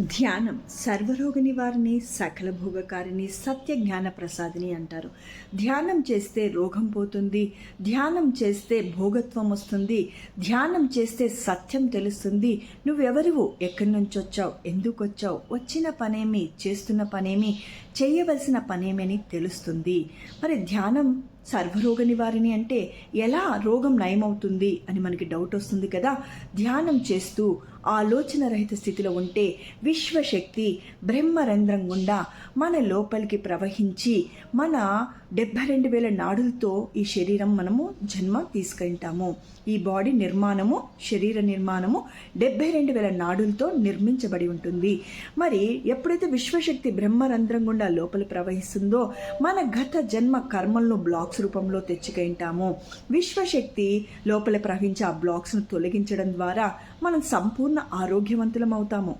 ధ్యానం. సర్వరోగ నివారిణి సకల భోగకారిణి సత్య జ్ఞాన ప్రసాదిని అంటారు. ధ్యానం చేస్తే రోగం పోతుంది ధ్యానం చేస్తే భోగత్వం వస్తుంది ధ్యానం చేస్తే సత్యం తెలుస్తుంది. నువ్వెవరివు? ఎక్కడి నుంచి వచ్చావు ఎందుకు వచ్చావు వచ్చిన పనేమి? చేస్తున్న పనేమి? చేయవలసిన పనేమని తెలుస్తుంది. మరి ధ్యానం సర్వరోగ నివారిణి అంటే ఎలా రోగం నయమవుతుంది అని మనకి డౌట్ వస్తుంది కదా? ధ్యానం చేస్తూ ఆలోచన రహిత స్థితిలో ఉంటే విశ్వశక్తి బ్రహ్మరంధ్రం గుండా మన లోపలికి ప్రవహించి మన డెబ్బై రెండు వేల నాడులతో ఈ శరీరం మనము జన్మ తీసుకుంటాము. ఈ బాడీ నిర్మాణము శరీర నిర్మాణము డెబ్బై రెండు వేల నాడులతో నిర్మించబడి ఉంటుంది. మరి ఎప్పుడైతే విశ్వశక్తి బ్రహ్మరంధ్రం గుండా లోపల ప్రవహిస్తుందో మన గత జన్మ కర్మలను బ్లాక్స్ రూపంలో తెచ్చుకుంటాము. విశ్వశక్తి లోపల ప్రవహించే ఆ బ్లాక్స్ను తొలగించడం ద్వారా మనం సంపూర్ణ ఆరోగ్యవంతులం అవుతాము.